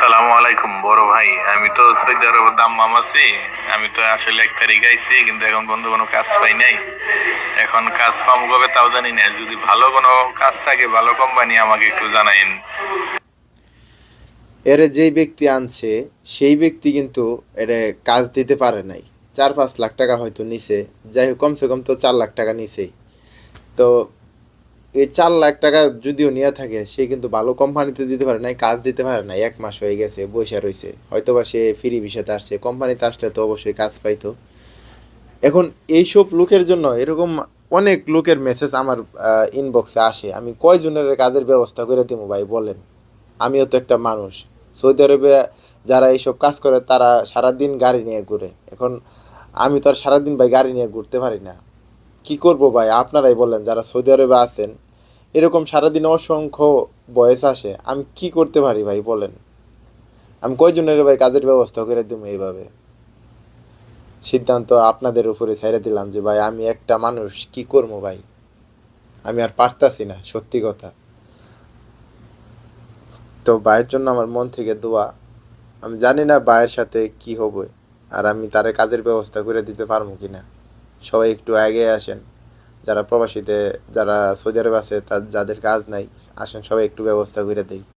আসসালামু আলাইকুম, বড় ভাই। আমি তো সৌদি দাম মামাছি আমি তো আসলে এক তারিখ আইছি, কিন্তু এখন বন্ধু কোনো কাজ পাই নাই। এখন কাজ পাবো কবে তাও জানি না। যদি ভালো কোনো কাজ থাকে, ভালো কোম্পানি আমাকে একটু জানাইন। এর যেই ব্যক্তি আনছে, সেই ব্যক্তি কিন্তু এর কাজ দিতে পারে নাই। চার পাঁচ লাখ টাকা হয়তো নিছে। যাই হোক, কমসে কম তো চার লাখ টাকা নিছেই। তো এই চার লাখ টাকা যদিও নিয়ে থাকে, সে কিন্তু ভালো কোম্পানিতে দিতে পারে নাই, কাজ দিতে পারে নাই, এক মাস হয়ে গেছে, বসে রয়েছে হয়তো বা সে ফ্রি বিষয়তে আসছে কোম্পানিতে আসলে তো অবশ্যই কাজ পাইতো। এখন এইসব লোকের জন্য এরকম অনেক লোকের মেসেজ আমার ইনবক্সে আসে। আমি কয়জনের কাজের ব্যবস্থা করে দেবো ভাই, বলেন। আমিও তো একটা মানুষ। সৌদি আরবে যারা এইসব কাজ করে, তারা সারাদিন গাড়ি নিয়ে ঘুরে। এখন আমি তো আর সারাদিন ভাই গাড়ি নিয়ে ঘুরতে পারি না। কি করব ভাই? আপনারাই বলেন, যারা সৌদি আরবে আছেন, এরকম সারাদিন অসংখ্য বয়স আসে, আমি কি করতে পারি ভাই বলেন? আমি কয়জনের ভাই কাজের ব্যবস্থা করে দেবো এইভাবে? সিদ্ধান্ত আপনাদের উপরে ছেড়ে দিলাম যে ভাই, আমি একটা মানুষ, কি করব ভাই? আমি আর পারতাছি না, সত্যি কথা। তো ভাইয়ের জন্য আমার মন থেকে দোয়া, আমি জানি না ভাইয়ের সাথে কি হবে, আর আমি তার কাজের ব্যবস্থা করে দিতে পারব কি না সবাই একটু আগে আসেন। যারা প্রবাসীতে, যারা সৌদি আরবে আছে, তার যাদের কাজ নাই, আসেন, সবাই একটু ব্যবস্থা করে দেই।